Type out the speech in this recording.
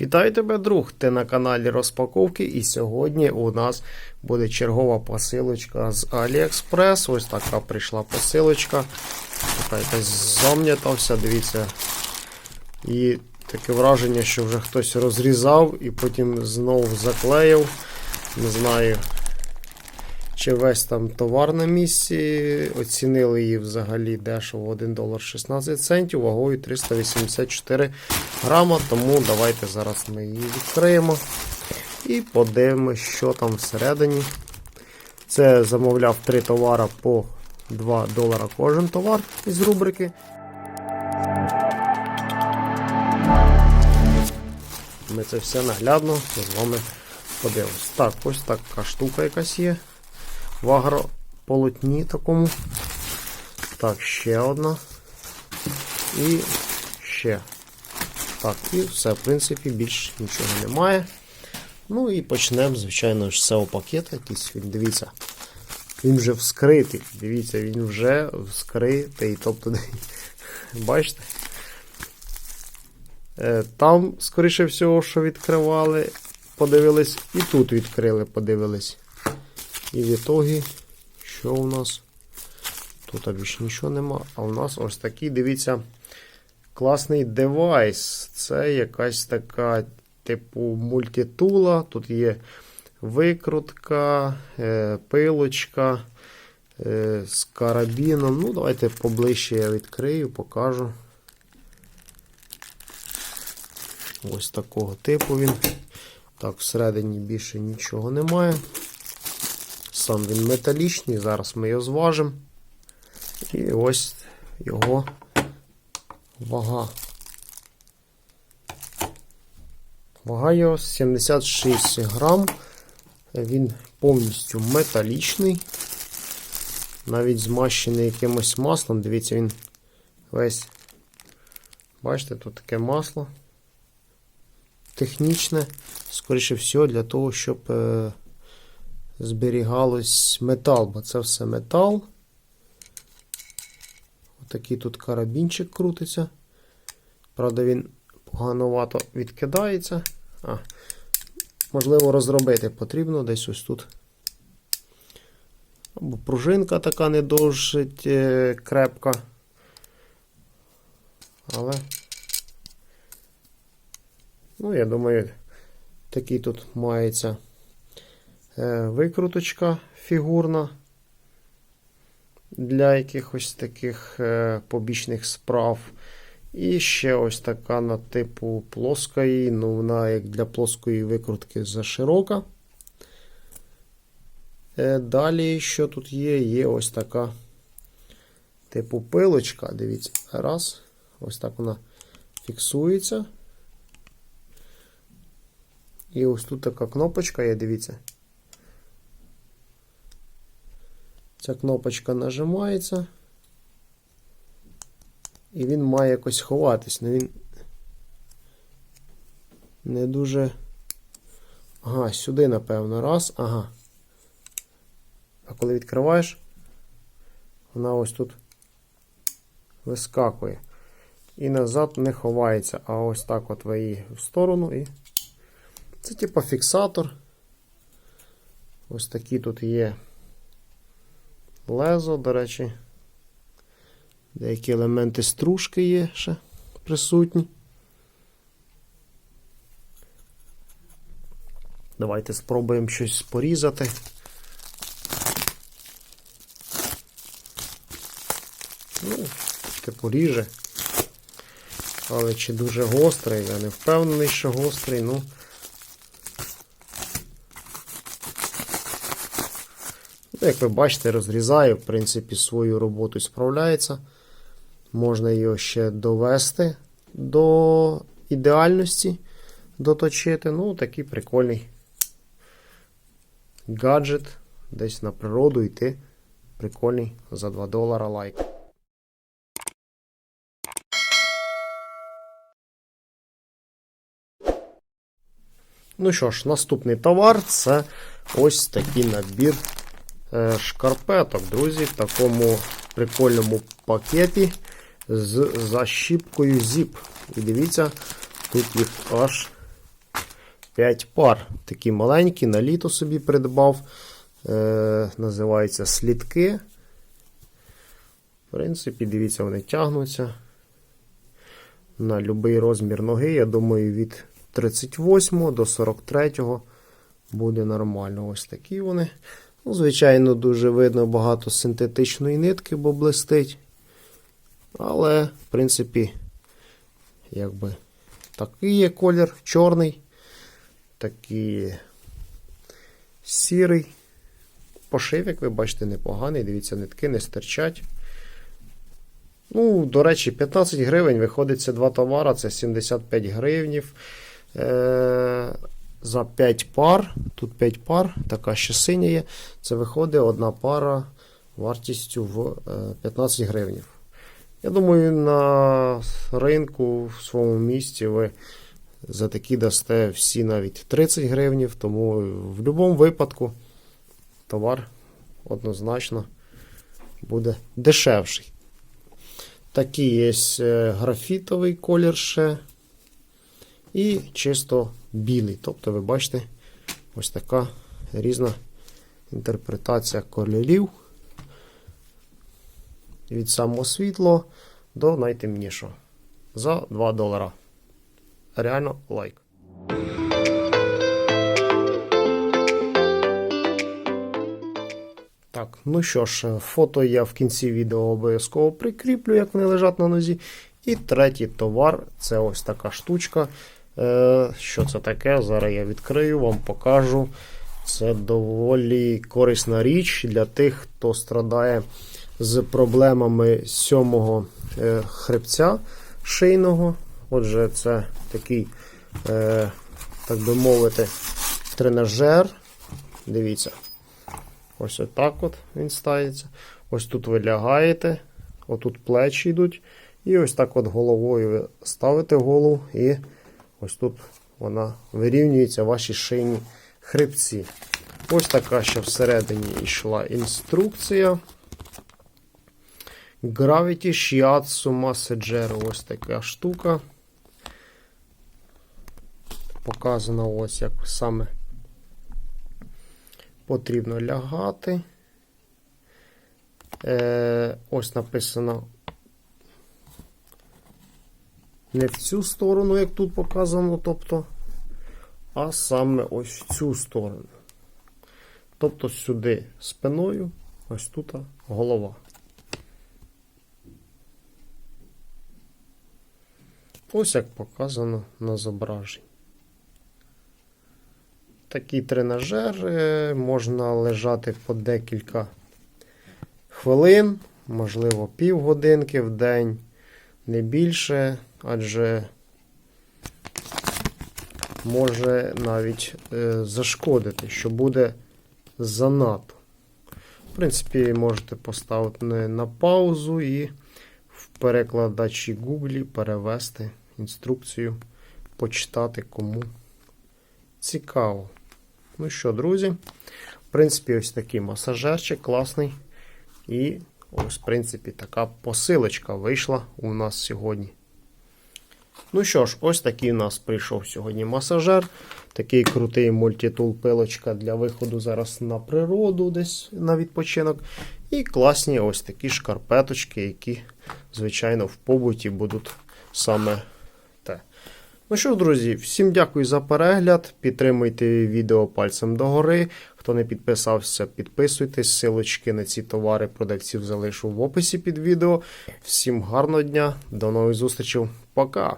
Вітаю тебе, друг! Ти на каналі Розпаковки, і сьогодні у нас буде чергова посилочка з AliExpress. Ось така прийшла посилочка. Така якась зам'ятався, дивіться. І таке враження, що вже хтось розрізав і потім знову заклеїв. Не знаю, чи весь там товар на місці. Оцінили її взагалі дешево 1 долар 16 центів, вагою 384 грама. Тому давайте зараз ми її відкриємо і подивимося, що там всередині. Це замовляв 3 товари по 2 долара кожен товар із рубрики. Ми це все наглядно з вами подивимось. Так, ось така штука якась є в агрополотні такому. Так, ще одна. І ще. Так, і все, в принципі, більш нічого немає. Ну і почнемо, звичайно з цього пакета. Якийсь він, дивіться. Він вже вскритий. Дивіться, він вже вскритий. Тобто, бачите? Е, Там, скоріше всього, що відкривали, подивились, і тут відкрили, подивились. І в ітогі, що у нас? Тут більше нічого нема. А у нас ось такий, дивіться, класний девайс. Це якась така, типу, мультитула. Тут є викрутка, е, пилочка е, з карабіном. Ну, давайте поближче я відкрию, покажу. Ось такого типу він. Так, всередині більше нічого немає. Сам він металічний, зараз ми його зважимо. І ось його вага. Вага його 76 грам. Він повністю металічний. Навіть змащений якимось маслом. Дивіться, він весь. Бачите, тут таке масло. Технічне, скоріше всього, для того, щоб. Зберігалось метал, бо це все метал. Отакий тут карабінчик крутиться. Правда, він погановато відкидається. А, Можливо, розробити потрібно десь ось тут. Або пружинка така не досить е, крепка. Але, ну, я думаю, такий тут мається. Е, викруточка фігурна для якихось таких е, побічних справ. І ще ось така на типу плоскої, ну вона як для плоскої викрутки заширока. Е, далі, що тут є, є ось така типу пилочка. Дивіться, раз. Ось так вона фіксується. І ось тут така кнопочка є, дивіться. Ця кнопочка нажимається. І він має якось ховатись, але він не дуже. Ага, сюди, напевно, раз, ага. А коли відкриваєш, вона ось тут вискакує. І назад не ховається, а ось так от ви її в сторону і. Це типу фіксатор. Ось такі тут є лезо, до речі, деякі елементи стружки є ще присутні. Давайте спробуємо щось порізати. Ну, типу ріже. Але чи дуже гострий, я не впевнений, що гострий, ну. Як ви бачите, розрізаю, в принципі, свою роботу справляється. Можна його ще довести до ідеальності, доточити. Ну, такий прикольний гаджет. Десь на природу йти. Прикольний за 2 долара лайк. Ну що ж, наступний товар це ось такий набір шкарпеток, друзі, в такому прикольному пакеті з защіпкою ZIP. І дивіться, тут їх аж 5 пар. Такі маленькі, на літо собі придбав. Е, називаються слідки. В принципі, дивіться, вони тягнуться. На будь-який розмір ноги, я думаю, від 38 до 43 буде нормально. Ось такі вони. Ну, звичайно, дуже видно багато синтетичної нитки, бо блистить. Але, в принципі, якби такий є колір чорний, такий сірий. Пошив, як ви бачите, непоганий. Дивіться, нитки не стирчать. Ну, до речі, 15 гривень виходить це два товари, це 75 гривнів. Е- за 5 пар. Тут 5 пар, така ще синя є. Це виходить одна пара вартістю в е, 15 гривень. Я думаю, на ринку в своєму місті ви за такі дасте всі навіть 30 гривень, тому в будь-якому випадку товар однозначно буде дешевший. Такий є е, графітовий колір ще. І чисто білий. Тобто, ви бачите, ось така різна інтерпретація кольорів. Від самого світлого до найтемнішого. За 2 долара. Реально лайк. Так, ну що ж, фото я в кінці відео обов'язково прикріплю, як вони лежать на нозі. І третій товар це ось така штучка. Е, Що це таке? Зараз я відкрию, вам покажу. Це доволі корисна річ для тих, хто страдає з проблемами сьомого е, хребця шийного. Отже, це такий, е, так би мовити, тренажер. Дивіться. Ось отак от він стається. Ось тут ви лягаєте, отут плечі йдуть. І ось так от головою ви ставите голову, і ось тут вона вирівнюється ваші шийні хребці. Ось така ще всередині йшла інструкція. Gravity Shiatsu Massager. Ось така штука. Показано ось як саме потрібно лягати. Е, Ось написано не в цю сторону, як тут показано, тобто, а саме ось в цю сторону. Тобто сюди спиною, ось тут голова. Ось як показано на зображенні. Такий тренажер можна лежати по декілька хвилин, можливо, півгодинки в день, не більше, адже може навіть е, зашкодити, що буде занадто. В принципі, можете поставити на паузу і в перекладачі Google перевести інструкцію, почитати кому цікаво. Ну що, друзі, в принципі, ось такий масажерчик класний. І ось, в принципі, така посилочка вийшла у нас сьогодні. Ну що ж, ось такий у нас прийшов сьогодні масажер. Такий крутий мультитул пилочка для виходу зараз на природу, десь на відпочинок. І класні ось такі шкарпеточки, які, звичайно, в побуті будуть саме. Ну що ж, друзі, всім дякую за перегляд. Підтримуйте відео пальцем догори. Хто не підписався, підписуйтесь. Силочки на ці товари продавців залишу в описі під відео. Всім гарного дня, до нових зустрічей. Пока!